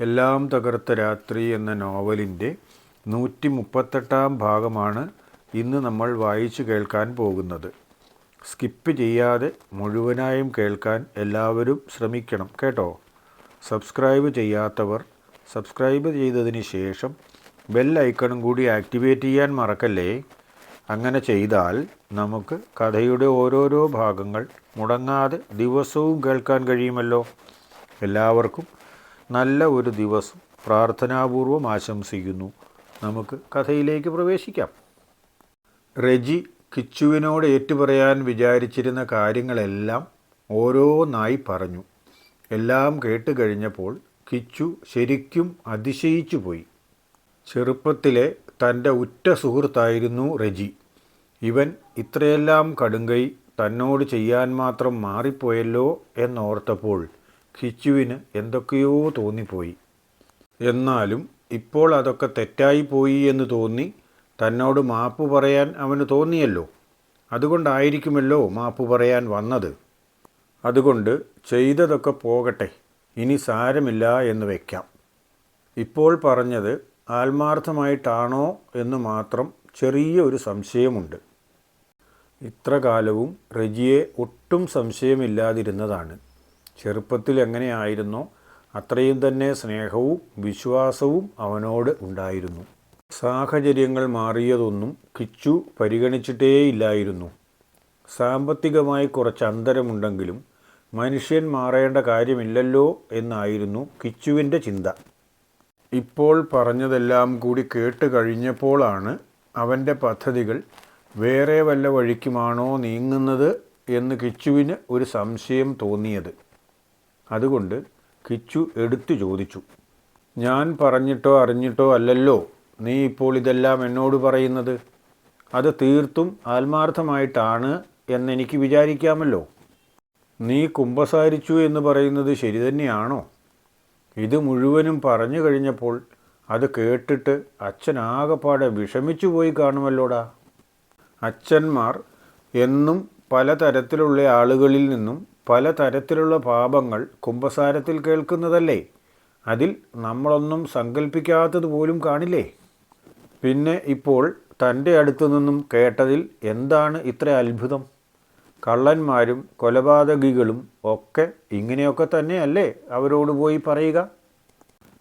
എല്ലാം തകർത്ത രാത്രി എന്ന നോവലിന്റെ നൂറ്റി മുപ്പത്തെട്ടാം ഭാഗമാണ് ഇന്ന് നമ്മൾ വായിച്ചു കേൾക്കാൻ പോകുന്നത്. സ്കിപ്പ് ചെയ്യാതെ മുഴുവനായും കേൾക്കാൻ എല്ലാവരും ശ്രമിക്കണം കേട്ടോ. സബ്സ്ക്രൈബ് ചെയ്യാത്തവർ സബ്സ്ക്രൈബ് ചെയ്തതിന് ശേഷം ബെൽ ഐക്കണും കൂടി ആക്ടിവേറ്റ് ചെയ്യാൻ മറക്കല്ലേ? അങ്ങനെ ചെയ്താൽ നമുക്ക് കഥയുടെ ഓരോരോ ഭാഗങ്ങൾ മുടങ്ങാതെ ദിവസവും കേൾക്കാൻ കഴിയുമല്ലോ. എല്ലാവർക്കും നല്ല ഒരു ദിവസം പ്രാർത്ഥനാപൂർവം ആശംസിക്കുന്നു. നമുക്ക് കഥയിലേക്ക് പ്രവേശിക്കാം. റെജി കിച്ചുവിനോട് ഏറ്റുപറയാൻ വിചാരിച്ചിരുന്ന കാര്യങ്ങളെല്ലാം ഓരോന്നായി പറഞ്ഞു. എല്ലാം കേട്ട് കഴിഞ്ഞപ്പോൾ കിച്ചു ശരിക്കും അതിശയിച്ചു പോയി. ചെറുപ്പത്തിലെ തന്റെ ഉറ്റ സുഹൃത്തായിരുന്നു റെജി. ഇവൻ ഇത്രയെല്ലാം കടുങ്കൈ തന്നോട് ചെയ്യാൻ മാത്രം മാറിപ്പോയല്ലോ എന്നോർത്തപ്പോൾ കിച്ചുവിന് എന്തൊക്കെയോ തോന്നിപ്പോയി. എന്നാലും ഇപ്പോൾ അതൊക്കെ തെറ്റായിപ്പോയി എന്ന് തോന്നി തന്നോട് മാപ്പ് പറയാൻ അവന് തോന്നിയല്ലോ. അതുകൊണ്ടായിരിക്കുമല്ലോ മാപ്പ് പറയാൻ വന്നത്. അതുകൊണ്ട് ചെയ്തതൊക്കെ പോകട്ടെ ഇനി സാരമില്ല എന്ന് വയ്ക്കാം ഇപ്പോൾ പറഞ്ഞത് ആത്മാർത്ഥമായിട്ടാണോ എന്ന് മാത്രം ചെറിയ ഒരു സംശയമുണ്ട്. ഇത്രകാലവും റെജിയെ ഒട്ടും സംശയമില്ലാതിരുന്നതാണ്. ചെറുപ്പത്തിൽ എങ്ങനെയായിരുന്നോ? അത്രയും തന്നെ സ്നേഹവും വിശ്വാസവും അവനോട് ഉണ്ടായിരുന്നു. സാഹചര്യങ്ങൾ മാറിയതൊന്നും കിച്ചു പരിഗണിച്ചിട്ടേയില്ലായിരുന്നു. സാമ്പത്തികമായി കുറച്ച് അന്തരമുണ്ടെങ്കിലും മനുഷ്യൻ മാറേണ്ട കാര്യമില്ലല്ലോ എന്നായിരുന്നു കിച്ചുവിന്റെ ചിന്ത. ഇപ്പോൾ പറഞ്ഞതെല്ലാം കൂടി കേട്ട് കഴിഞ്ഞപ്പോഴാണ് അവന്റെ പദ്ധതികൾ വേറെ വല്ല വഴിക്കുമാണോ നീങ്ങുന്നത് എന്ന് കിച്ചുവിന് ഒരു സംശയം തോന്നിയത്. അതുകൊണ്ട് കിച്ചു എടുത്തു ചോദിച്ചു. ഞാൻ പറഞ്ഞിട്ടോ അറിഞ്ഞിട്ടോ അല്ലല്ലോ നീ ഇപ്പോൾ ഇതെല്ലാം എന്നോട് പറയുന്നത്? അത് തീർത്തും ആത്മാർത്ഥമായിട്ടാണ് എന്നെനിക്ക് വിചാരിക്കാമല്ലോ. നീ കുമ്പസാരിച്ചു എന്ന് പറയുന്നത് ശരി തന്നെയാണോ? ഇത് മുഴുവനും പറഞ്ഞു കഴിഞ്ഞപ്പോൾ അത് കേട്ടിട്ട് അച്ഛനാകപ്പാടെ വിഷമിച്ചു പോയി കാണുമല്ലോടാ. അച്ഛന്മാർ എന്നും പലതരത്തിലുള്ള ആളുകളിൽ നിന്നും പലതരത്തിലുള്ള പാപങ്ങൾ കുംഭസാരത്തിൽ കേൾക്കുന്നതല്ലേ? അതിൽ നമ്മളൊന്നും സങ്കല്പിക്കാത്തത് പോലും കാണില്ലേ? പിന്നെ ഇപ്പോൾ തന്റെ അടുത്തു നിന്നും കേട്ടതിൽ എന്താണ് ഇത്ര അത്ഭുതം? കള്ളന്മാരും കൊലപാതകികളും ഒക്കെ ഇങ്ങനെയൊക്കെ തന്നെയല്ലേ അവരോട് പോയി പറയുക?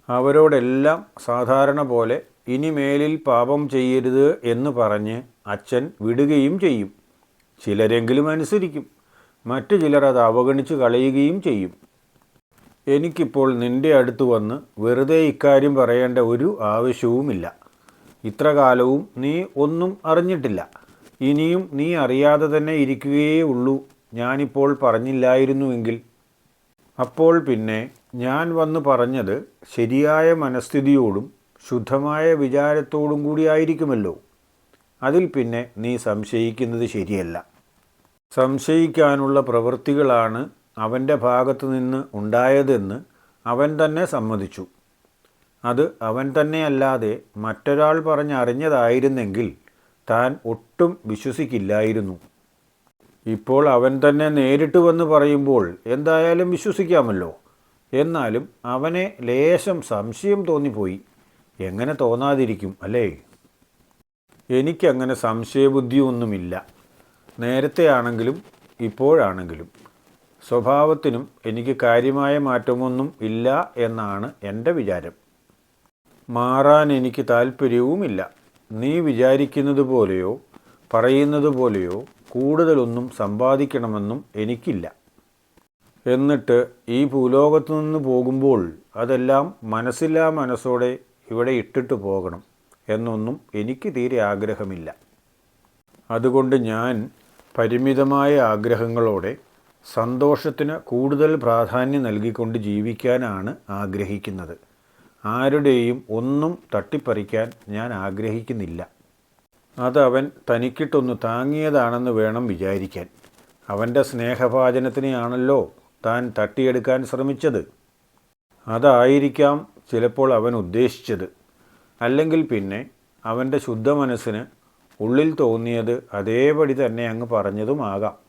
അവരോടെല്ലാം സാധാരണ പോലെ ഇനി മേലിൽ പാപം ചെയ്യരുത് എന്ന് പറഞ്ഞ് അച്ഛൻ വിടുകയും ചെയ്യും. ചിലരെങ്കിലും അനുസരിക്കും. മറ്റു ചിലർ അത് അവഗണിച്ച് കളയുകയും ചെയ്യും. എനിക്കിപ്പോൾ നിന്റെ അടുത്ത് വന്ന് വെറുതെ ഇക്കാര്യം പറയേണ്ട ഒരു ആവശ്യവുമില്ല. ഇത്ര കാലവും നീ ഒന്നും അറിഞ്ഞിട്ടില്ല. ഇനിയും നീ അറിയാതെ തന്നെ ഇരിക്കുകയേ ഉള്ളൂ. ഞാനിപ്പോൾ പറഞ്ഞില്ലായിരുന്നുവെങ്കിൽ. അപ്പോൾ പിന്നെ ഞാൻ വന്ന് പറഞ്ഞത് ശരിയായ മനസ്ഥിതിയോടും ശുദ്ധമായ വിചാരത്തോടും കൂടിയായിരിക്കുമല്ലോ അതിൽ പിന്നെ നീ സംശയിക്കുന്നത് ശരിയല്ല. സംശയിക്കാനുള്ള പ്രവൃത്തികളാണ് അവന്റെ ഭാഗത്തു നിന്ന് ഉണ്ടായതെന്ന് അവൻ തന്നെ സമ്മതിച്ചു. അത് അവൻ തന്നെയല്ലാതെ മറ്റൊരാൾ പറഞ്ഞറിഞ്ഞതായിരുന്നെങ്കിൽ താൻ ഒട്ടും വിശ്വസിക്കില്ലായിരുന്നു. ഇപ്പോൾ അവൻ തന്നെ നേരിട്ട് വന്ന് പറയുമ്പോൾ എന്തായാലും വിശ്വസിക്കാമല്ലോ. എന്നാലും അവനെ ലേശം സംശയം തോന്നിപ്പോയി. എങ്ങനെ തോന്നാതിരിക്കും അല്ലേ? എനിക്കങ്ങനെ സംശയബുദ്ധിയൊന്നുമില്ല. നേരത്തെ ആണെങ്കിലും ഇപ്പോഴാണെങ്കിലും സ്വഭാവത്തിനും എനിക്ക് കാര്യമായ മാറ്റമൊന്നും ഇല്ല എന്നാണ് എന്റെ വിചാരം. മാറാൻ എനിക്ക് താല്പര്യവുമില്ല നീ വിചാരിക്കുന്നത് പോലെയോ പറയുന്നത് പോലെയോ കൂടുതലൊന്നും സമ്പാദിക്കണമെന്നും എനിക്കില്ല. എന്നിട്ട് ഈ ഭൂലോകത്തു നിന്ന് പോകുമ്പോൾ അതെല്ലാം മനസ്സില്ലാ മനസ്സോടെ ഇവിടെ ഇട്ടിട്ട് പോകണം എന്നൊന്നും എനിക്ക് തീരെ ആഗ്രഹമില്ല. അതുകൊണ്ട് ഞാൻ പരിമിതമായ ആഗ്രഹങ്ങളോടെ സന്തോഷത്തിന് കൂടുതൽ പ്രാധാന്യം നൽകിക്കൊണ്ട് ജീവിക്കാനാണ് ആഗ്രഹിക്കുന്നത്. ആരുടെയും ഒന്നും തട്ടിപ്പറിക്കാൻ ഞാൻ ആഗ്രഹിക്കുന്നില്ല. അതവൻ തനിക്കിട്ടൊന്ന് താങ്ങിയതാണെന്ന് വേണം വിചാരിക്കാൻ. അവന്റെ സ്നേഹഭാചനത്തിനെയാണല്ലോ താൻ തട്ടിയെടുക്കാൻ ശ്രമിച്ചത്. അതായിരിക്കാം ചിലപ്പോൾ അവൻ ഉദ്ദേശിച്ചത്. അല്ലെങ്കിൽ പിന്നെ അവന്റെ ശുദ്ധ മനസ്സിന് ഉള്ളിൽ തോന്നിയത് അതേപടി തന്നെ അങ്ങ് പറഞ്ഞതുമാകാം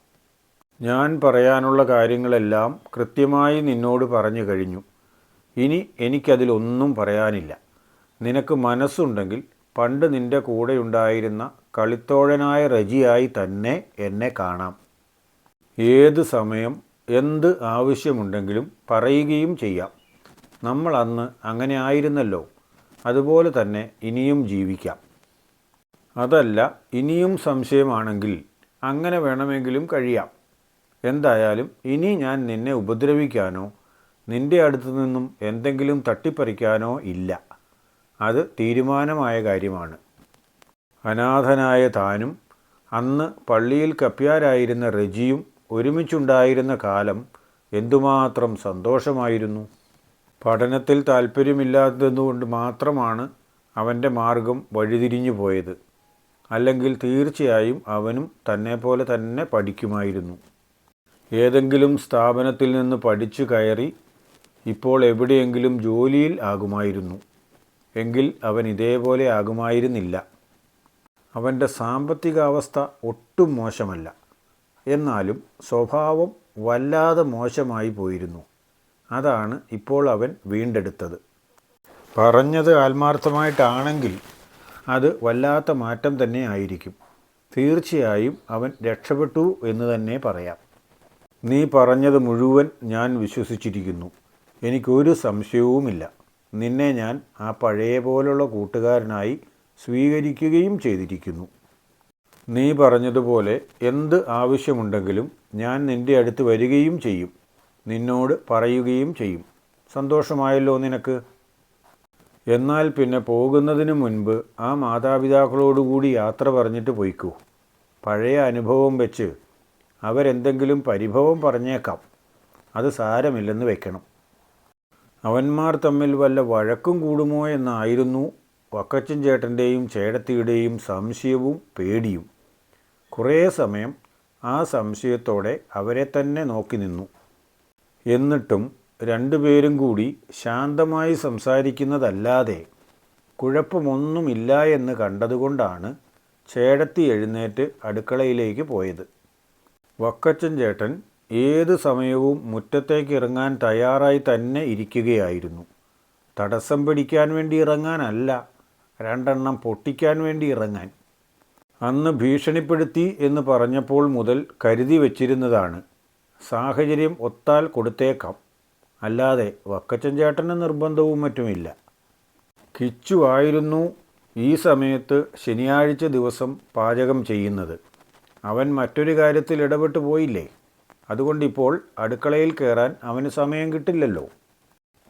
ഞാൻ പറയാനുള്ള കാര്യങ്ങളെല്ലാം കൃത്യമായി നിന്നോട് പറഞ്ഞു കഴിഞ്ഞു. ഇനി എനിക്കതിലൊന്നും പറയാനില്ല. നിനക്ക് മനസ്സുണ്ടെങ്കിൽ പണ്ട് നിന്റെ കൂടെയുണ്ടായിരുന്ന കളിത്തോഴനായ റജിയായി തന്നെ എന്നെ കാണാം. ഏത് സമയം എന്ത് ആവശ്യമുണ്ടെങ്കിലും പറയുകയും ചെയ്യാം. നമ്മൾ അന്ന് അങ്ങനെ ആയിരുന്നല്ലോ. അതുപോലെ തന്നെ ഇനിയും ജീവിക്കാം. അതല്ല ഇനിയും സംശയമാണെങ്കിൽ അങ്ങനെ വേണമെങ്കിലും കഴിയാം. എന്തായാലും ഇനി ഞാൻ നിന്നെ ഉപദ്രവിക്കാനോ നിന്റെ അടുത്തു നിന്നും എന്തെങ്കിലും തട്ടിപ്പറിക്കാനോ ഇല്ല. അത് തീരുമാനമായ കാര്യമാണ്. അനാഥനായ താനും അന്ന് പള്ളിയിൽ കപ്പ്യാരായിരുന്ന റജിയും ഒരുമിച്ചുണ്ടായിരുന്ന കാലം എന്തുമാത്രം സന്തോഷമായിരുന്നു. പഠനത്തിൽ താല്പര്യമില്ലാത്തതുകൊണ്ട് മാത്രമാണ് അവന്റെ മാർഗം വഴിതിരിഞ്ഞു പോയത് അല്ലെങ്കിൽ തീർച്ചയായും അവനും തന്നെ പോലെ തന്നെ പഠിക്കുമായിരുന്നു. ഏതെങ്കിലും സ്ഥാപനത്തിൽ നിന്ന് പഠിച്ചു കയറി ഇപ്പോൾ എവിടെയെങ്കിലും ജോലിയിൽ ആകുമായിരുന്നു. എങ്കിൽ അവൻ ഇതേപോലെ ആകുമായിരുന്നില്ല. അവന്റെ സാമ്പത്തിക അവസ്ഥ ഒട്ടും മോശമല്ല. എന്നാലും സ്വഭാവം വല്ലാതെ മോശമായി പോയിരുന്നു. അതാണ് ഇപ്പോൾ അവൻ വീണ്ടെടുത്തത്. പറഞ്ഞത് ആത്മാർത്ഥമായിട്ടാണെങ്കിൽ അത് വല്ലാത്ത മാറ്റം തന്നെ ആയിരിക്കും. തീർച്ചയായും അവൻ രക്ഷപ്പെട്ടു എന്ന് തന്നെ പറയാം. നീ പറഞ്ഞത് മുഴുവൻ ഞാൻ വിശ്വസിച്ചിരിക്കുന്നു. എനിക്കൊരു സംശയവുമില്ല. നിന്നെ ഞാൻ ആ പഴയ പോലുള്ള കൂട്ടുകാരനായി സ്വീകരിക്കുകയും ചെയ്തിരിക്കുന്നു. നീ പറഞ്ഞതുപോലെ എന്ത് ആവശ്യമുണ്ടെങ്കിലും ഞാൻ നിന്റെ അടുത്ത് വരികയും ചെയ്യും. നിന്നോട് പറയുകയും ചെയ്യും. സന്തോഷമായല്ലോ നിനക്ക്. എന്നാൽ പിന്നെ പോകുന്നതിന് മുൻപ് ആ മാതാപിതാക്കളോടുകൂടി യാത്ര പറഞ്ഞിട്ട് പോയിക്കൂ. പഴയ അനുഭവം വെച്ച് അവരെന്തെങ്കിലും പരിഭവം പറഞ്ഞേക്കാം. അത് സാരമില്ലെന്ന് വെക്കണം. അവന്മാർ തമ്മിൽ വല്ല വഴക്കും കൂടുമോ എന്നായിരുന്നു വക്കച്ചൻ ചേട്ടന്റെയും ചേടത്തിയുടെയും സംശയവും പേടിയും. കുറേ സമയം ആ സംശയത്തോടെ അവരെ തന്നെ നോക്കി നിന്നു. എന്നിട്ടും രണ്ടുപേരും കൂടി ശാന്തമായി സംസാരിക്കുന്നതല്ലാതെ കുഴപ്പമൊന്നുമില്ല എന്ന് കണ്ടതുകൊണ്ടാണ് ചേടത്തി എഴുന്നേറ്റ് അടുക്കളയിലേക്ക് പോയത്. വക്കച്ചൻ ചേട്ടൻ ഏത് സമയവും മുറ്റത്തേക്ക് ഇറങ്ങാൻ തയ്യാറായി തന്നെ ഇരിക്കുകയായിരുന്നു. തടസ്സം പിടിക്കാൻ വേണ്ടി ഇറങ്ങാനല്ല രണ്ടെണ്ണം പൊട്ടിക്കാൻ വേണ്ടി ഇറങ്ങാൻ. അന്ന് ഭീഷണിപ്പെടുത്തി എന്ന് പറഞ്ഞപ്പോൾ മുതൽ കരുതി വച്ചിരുന്നതാണ്. സാഹചര്യം ഒത്താൽ കൊടുത്തേക്കാം. അല്ലാതെ വക്കച്ചൻ ചേട്ടന് നിർബന്ധവും മറ്റുമില്ല. കിച്ചു ആയിരുന്നു ഈ സമയത്ത് ശനിയാഴ്ച ദിവസം പാചകം ചെയ്യുന്നത്. അവൻ മറ്റൊരു കാര്യത്തിൽ ഇടപെട്ട് പോയില്ലേ? അതുകൊണ്ടിപ്പോൾ അടുക്കളയിൽ കയറാൻ അവന് സമയം കിട്ടില്ലല്ലോ.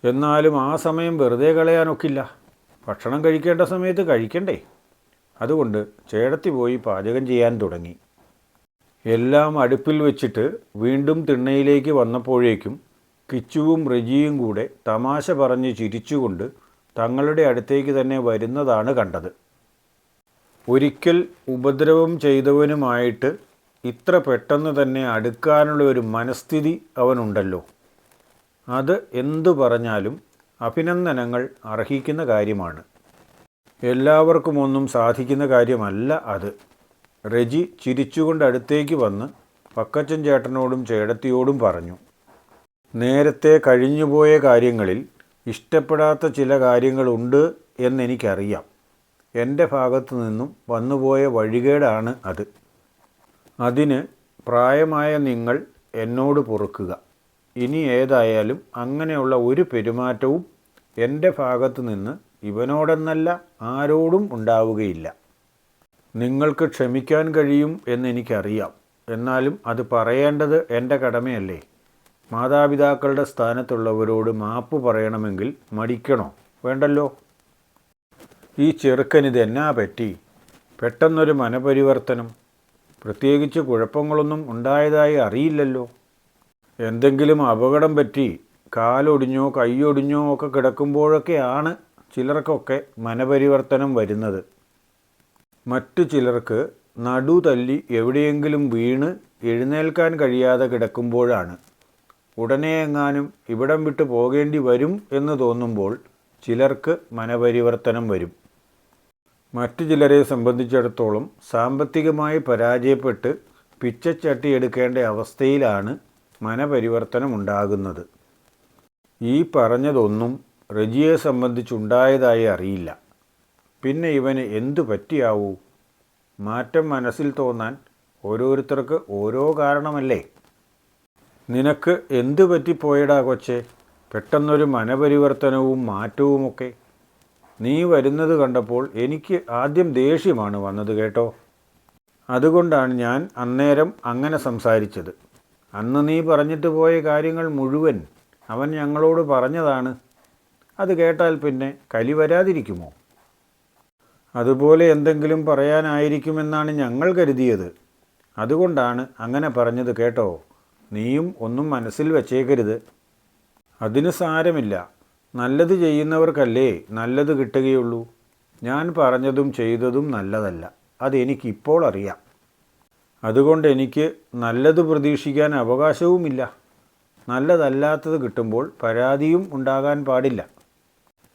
എന്നാലും ആ സമയം വെറുതെ കളയാനൊക്കില്ല. ഭക്ഷണം കഴിക്കേണ്ട സമയത്ത് കഴിക്കണ്ടേ? അതുകൊണ്ട് ചേടത്തി പോയി പാചകം ചെയ്യാൻ തുടങ്ങി. എല്ലാം അടുപ്പിൽ വെച്ചിട്ട് വീണ്ടും തിണ്ണയിലേക്ക് വന്നപ്പോഴേക്കും കിച്ചുവും റജിയും കൂടെ തമാശ പറഞ്ഞ് ചിരിച്ചുകൊണ്ട് തങ്ങളുടെ അടുത്തേക്ക് തന്നെ വരുന്നതാണ് കണ്ടത്. ഒരിക്കൽ ഉപദ്രവം ചെയ്തവനുമായിട്ട് ഇത്ര പെട്ടെന്ന് തന്നെ അടുക്കാനുള്ള ഒരു മനസ്ഥിതി അവനുണ്ടല്ലോ. അത് എന്തു പറഞ്ഞാലും അഭിനന്ദനങ്ങൾ അർഹിക്കുന്ന കാര്യമാണ്. എല്ലാവർക്കും ഒന്നും സാധിക്കുന്ന കാര്യമല്ല അത്. റെജി ചിരിച്ചുകൊണ്ട് അടുത്തേക്ക് വന്ന് പക്കച്ചൻ ചേട്ടനോടും ചേടത്തിയോടും പറഞ്ഞു. നേരത്തെ കഴിഞ്ഞുപോയ കാര്യങ്ങളിൽ ഇഷ്ടപ്പെടാത്ത ചില കാര്യങ്ങളുണ്ട് എന്നെനിക്കറിയാം. എന്റെ ഭാഗത്തു നിന്നും വന്നുപോയ വഴികേടാണ് അത്. അതിന് പ്രായമായ നിങ്ങൾ എന്നോട് പൊറുക്കുക. ഇനി ഏതായാലും അങ്ങനെയുള്ള ഒരു പെരുമാറ്റവും എന്റെ ഭാഗത്തു നിന്ന് ഇവനോടെന്നല്ല ആരോടും ഉണ്ടാവുകയില്ല. നിങ്ങൾക്ക് ക്ഷമിക്കാൻ കഴിയും എന്നെനിക്കറിയാം. എന്നാലും അത് പറയേണ്ടത് എന്റെ കടമയല്ലേ? മാതാപിതാക്കളുടെ സ്ഥാനത്തുള്ളവരോട് മാപ്പ് പറയണമെങ്കിൽ മടിക്കണോ? വേണ്ടല്ലോ. ഈ ചെറുക്കനിത് എന്നാ പറ്റി? പെട്ടെന്നൊരു മനപരിവർത്തനം. പ്രത്യേകിച്ച് കുഴപ്പങ്ങളൊന്നും ഉണ്ടായതായി അറിയില്ലല്ലോ. എന്തെങ്കിലും അപകടം പറ്റി കാലൊടിഞ്ഞോ കൈയൊടിഞ്ഞോ ഒക്കെ കിടക്കുമ്പോഴൊക്കെയാണ് ചിലർക്കൊക്കെ മനപരിവർത്തനം വരുന്നത്. മറ്റു ചിലർക്ക് നടു തല്ലി എവിടെയെങ്കിലും വീണ് എഴുന്നേൽക്കാൻ കഴിയാതെ കിടക്കുമ്പോഴാണ്. ഉടനെ എങ്ങാനും ഇവിടം വിട്ടു പോകേണ്ടി വരും എന്ന് തോന്നുമ്പോൾ ചിലർക്ക് മനപരിവർത്തനം വരും. മറ്റു ചിലരെ സംബന്ധിച്ചിടത്തോളം സാമ്പത്തികമായി പരാജയപ്പെട്ട് പിച്ചച്ചട്ടി എടുക്കേണ്ട അവസ്ഥയിലാണ് മനപരിവർത്തനം ഉണ്ടാകുന്നത്. ഈ പറഞ്ഞതൊന്നും റജിയെ സംബന്ധിച്ചുണ്ടായതായി അറിയില്ല. പിന്നെ ഇവന് എന്തു പറ്റിയാവൂ? മാറ്റം മനസ്സിൽ തോന്നാൻ ഓരോരുത്തർക്ക് ഓരോ കാരണമല്ലേ? നിനക്ക് എന്തു പറ്റിപ്പോയടാ കൊച്ചെ? പെട്ടെന്നൊരു മനപരിവർത്തനവും മാറ്റവുമൊക്കെ. നീ വരുന്നത് കണ്ടപ്പോൾ എനിക്ക് ആദ്യം ദേഷ്യമാണ് വന്നത് കേട്ടോ. അതുകൊണ്ടാണ് ഞാൻ അന്നേരം അങ്ങനെ സംസാരിച്ചത്. അന്ന് നീ പറഞ്ഞിട്ട് പോയ കാര്യങ്ങൾ മുഴുവൻ അവൻ ഞങ്ങളോട് പറഞ്ഞതാണ്. അത് കേട്ടാൽ പിന്നെ കലി വരാതിരിക്കുമോ? അതുപോലെ എന്തെങ്കിലും പറയാനായിരിക്കുമെന്നാണ് ഞങ്ങൾ കരുതിയത്. അതുകൊണ്ടാണ് അങ്ങനെ പറഞ്ഞത് കേട്ടോ. നീയും ഒന്നും മനസ്സിൽ വച്ചേക്കരുത്. അതിന് സാരമില്ല. നല്ലത് ചെയ്യുന്നവർക്കല്ലേ നല്ലത് കിട്ടുകയുള്ളൂ. ഞാൻ പറഞ്ഞതും ചെയ്തതും നല്ലതല്ല. അതെനിക്കിപ്പോൾ അറിയാം. അതുകൊണ്ട് എനിക്ക് നല്ലത് പ്രതീക്ഷിക്കാൻ അവകാശവുമില്ല. നല്ലതല്ലാത്തത് കിട്ടുമ്പോൾ പരാതിയും ഉണ്ടാകാൻ പാടില്ല.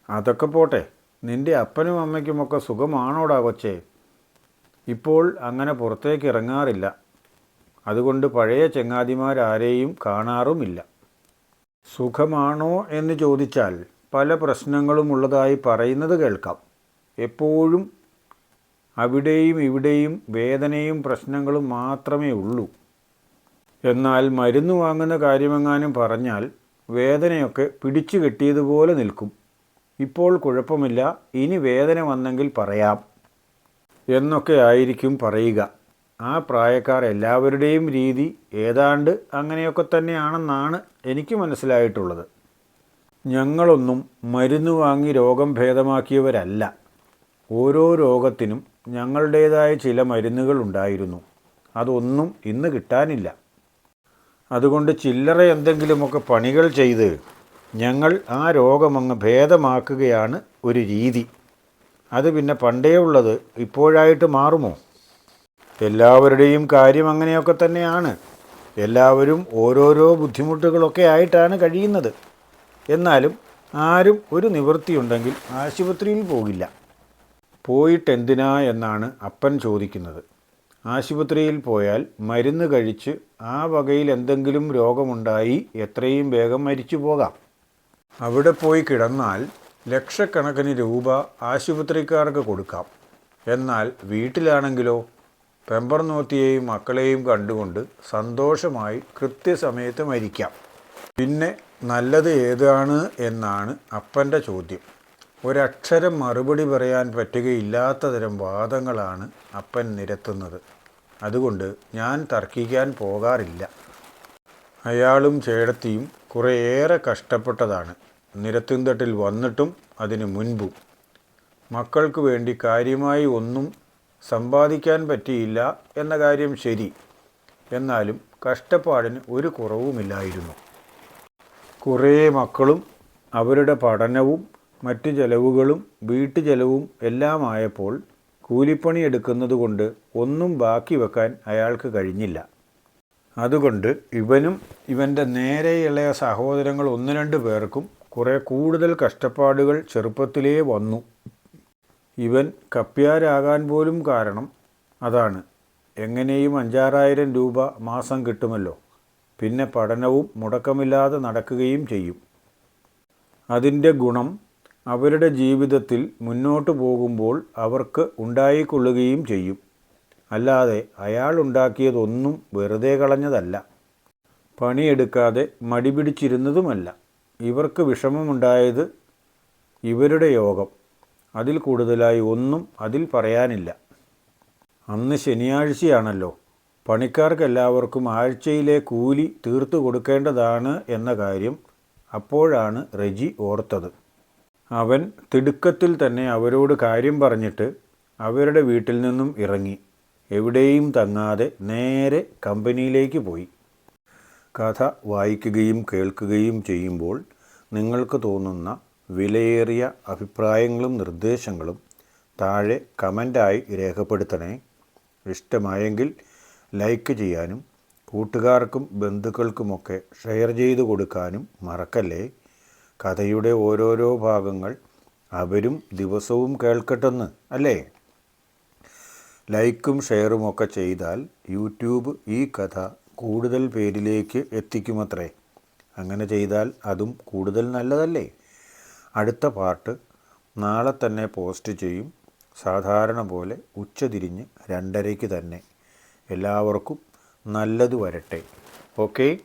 അതൊക്കെ പോട്ടെ. നിന്റെ അപ്പനും അമ്മയ്ക്കുമൊക്കെ സുഖമാണോടാ കൊച്ചേ? ഇപ്പോൾ അങ്ങനെ പുറത്തേക്ക് ഇറങ്ങാറില്ല. അതുകൊണ്ട് പഴയ ചങ്ങാതിമാരാരെയും കാണാറുമില്ല. സുഖമാണോ എന്ന് ചോദിച്ചാൽ പല പ്രശ്നങ്ങളും ഉള്ളതായി പറയുന്നത് കേൾക്കാം. എപ്പോഴും അവിടെയും ഇവിടെയും വേദനയും പ്രശ്നങ്ങളും മാത്രമേ ഉള്ളൂ. എന്നാൽ മരുന്ന് വാങ്ങുന്ന കാര്യമെങ്ങാനും പറഞ്ഞാൽ വേദനയൊക്കെ പിടിച്ചു കെട്ടിയതുപോലെ നിൽക്കും. ഇപ്പോൾ കുഴപ്പമില്ല ഇനി വേദന വന്നെങ്കിൽ പറയാം. എന്നൊക്കെ ആയിരിക്കും പറയുക. ആ പ്രായക്കാർ എല്ലാവരുടെയും രീതി ഏതാണ്ട് അങ്ങനെയൊക്കെ തന്നെയാണെന്നാണ് എനിക്ക് മനസ്സിലായിട്ടുള്ളത്. ഞങ്ങളൊന്നും മരുന്ന് വാങ്ങി രോഗം ഭേദമാക്കിയവരല്ല. ഓരോ രോഗത്തിനും ഞങ്ങളുടേതായ ചില മരുന്നുകൾ ഉണ്ടായിരുന്നു. അതൊന്നും ഇന്ന് കിട്ടാനില്ല. അതുകൊണ്ട് ചില്ലറ എന്തെങ്കിലുമൊക്കെ പണികൾ ചെയ്ത് ഞങ്ങൾ ആ രോഗമങ്ങ് ഭേദമാക്കുകയാണ് ഒരു രീതി. അത് പിന്നെ പണ്ടേ ഉള്ളത് ഇപ്പോഴായിട്ട് മാറുമോ? എല്ലാവരുടെയും കാര്യം അങ്ങനെയൊക്കെ തന്നെയാണ്. എല്ലാവരും ഓരോരോ ബുദ്ധിമുട്ടുകളൊക്കെ ആയിട്ടാണ് കഴിയുന്നത്. എന്നാലും ആരും ഒരു നിവൃത്തിയുണ്ടെങ്കിൽ ആശുപത്രിയിൽ പോകില്ല. പോയിട്ടെന്തിനാ എന്നാണ് അപ്പൻ ചോദിക്കുന്നത്. ആശുപത്രിയിൽ പോയാൽ മരുന്ന് കഴിച്ച് ആ വകയിൽ എന്തെങ്കിലും രോഗമുണ്ടായി എത്രയും വേഗം മരിച്ചു പോകാം. അവിടെ പോയി കിടന്നാൽ ലക്ഷക്കണക്കിന് രൂപ ആശുപത്രിക്കാർക്ക് കൊടുക്കാം. എന്നാൽ വീട്ടിലാണെങ്കിലോ? പെമ്പർനോത്തിയെയും മക്കളെയും കണ്ടുകൊണ്ട് സന്തോഷമായി കൃത്യസമയത്ത് മരിക്കാം. പിന്നെ നല്ലത് ഏതാണ് എന്നാണ് അപ്പന്റെ ചോദ്യം. ഒരക്ഷരം മറുപടി പറയാൻ പറ്റുകയില്ലാത്ത തരം വാദങ്ങളാണ് അപ്പൻ നിരത്തുന്നത്. അതുകൊണ്ട് ഞാൻ തർക്കിക്കാൻ പോകാറില്ല. അയാളും ചേടത്തിയും കുറേയേറെ കഷ്ടപ്പെട്ടതാണ്. നിരത്തുംതട്ടിൽ വന്നിട്ടും അതിനു മുൻപും. മക്കൾക്ക് വേണ്ടി കാര്യമായി ഒന്നും സമ്പാദിക്കാൻ പറ്റിയില്ല എന്ന കാര്യം ശരി. എന്നാലും കഷ്ടപ്പാടിന് ഒരു കുറവുമില്ലായിരുന്നു. കുറേ മക്കളും അവരുടെ പഠനവും മറ്റു ചെലവുകളും വീട്ടു ചെലവും എല്ലാമായപ്പോൾ കൂലിപ്പണി എടുക്കുന്നത് കൊണ്ട് ഒന്നും ബാക്കി വെക്കാൻ അയാൾക്ക് കഴിഞ്ഞില്ല. അതുകൊണ്ട് ഇവനും ഇവന്റെ നേരെ ഇളയ സഹോദരങ്ങൾ ഒന്ന് രണ്ട് പേർക്കും കുറേ കൂടുതൽ കഷ്ടപ്പാടുകൾ ചെറുപ്പത്തിലേ വന്നു. ഇവൻ കപ്പ്യാരാകാൻ പോലും കാരണം അതാണ്. എങ്ങനെയും അഞ്ചാറായിരം രൂപ മാസം കിട്ടുമല്ലോ. പിന്നെ പഠനവും മുടക്കമില്ലാതെ നടക്കുകയും ചെയ്യും. അതിന്റെ ഗുണം അവരുടെ ജീവിതത്തിൽ മുന്നോട്ട് പോകുമ്പോൾ അവർക്ക് ഉണ്ടായിക്കൊള്ളുകയും ചെയ്യും. അല്ലാതെ അയാൾ ഉണ്ടാക്കിയതൊന്നും വെറുതെ കളഞ്ഞതല്ല. പണിയെടുക്കാതെ മടിപിടിച്ചിരുന്നതുമല്ല ഇവർക്ക് വിഷമമുണ്ടായത് ഇവരുടെ യോഗം. അതിൽ കൂടുതലായി ഒന്നും അതിൽ പറയാനില്ല. അന്ന് ശനിയാഴ്ചയാണല്ലോ. പണിക്കാർക്കെല്ലാവർക്കും ആഴ്ചയിലെ കൂലി തീർത്തു കൊടുക്കേണ്ടതാണ് എന്ന കാര്യം അപ്പോഴാണ് റെജി ഓർത്തത്. അവൻ തിടുക്കത്തിൽ തന്നെ അവരോട് കാര്യം പറഞ്ഞിട്ട് അവരുടെ വീട്ടിൽ നിന്നും ഇറങ്ങി. എവിടെയും തങ്ങാതെ നേരെ കമ്പനിയിലേക്ക് പോയി. കഥ വായിക്കുകയും കേൾക്കുകയും ചെയ്യുമ്പോൾ നിങ്ങൾക്ക് തോന്നുന്ന വിലയേറിയ അഭിപ്രായങ്ങളും നിർദ്ദേശങ്ങളും താഴെ കമന്റായി രേഖപ്പെടുത്തണേ. ഇഷ്ടമായെങ്കിൽ ലൈക്ക് ചെയ്യാനും കൂട്ടുകാർക്കും ബന്ധുക്കൾക്കുമൊക്കെ ഷെയർ ചെയ്തു കൊടുക്കാനും മറക്കല്ലേ? കഥയുടെ ഓരോരോ ഭാഗങ്ങൾ അവരും ദിവസവും കേൾക്കട്ടെന്ന് അല്ലേ? ലൈക്കും ഷെയറുമൊക്കെ ചെയ്താൽ യൂട്യൂബ് ഈ കഥ കൂടുതൽ പേരിലേക്ക് എത്തിക്കുമത്രേ. അങ്ങനെ ചെയ്താൽ അതും കൂടുതൽ നല്ലതല്ലേ? അടുത്ത പാർട്ട് നാളെ തന്നെ പോസ്റ്റ് ചെയ്യും. സാധാരണ പോലെ ഉച്ചതിരിഞ്ഞ് രണ്ടരയ്ക്ക് തന്നെ. എല്ലാവർക്കും നല്ലത് വരട്ടെ. ഓക്കേ?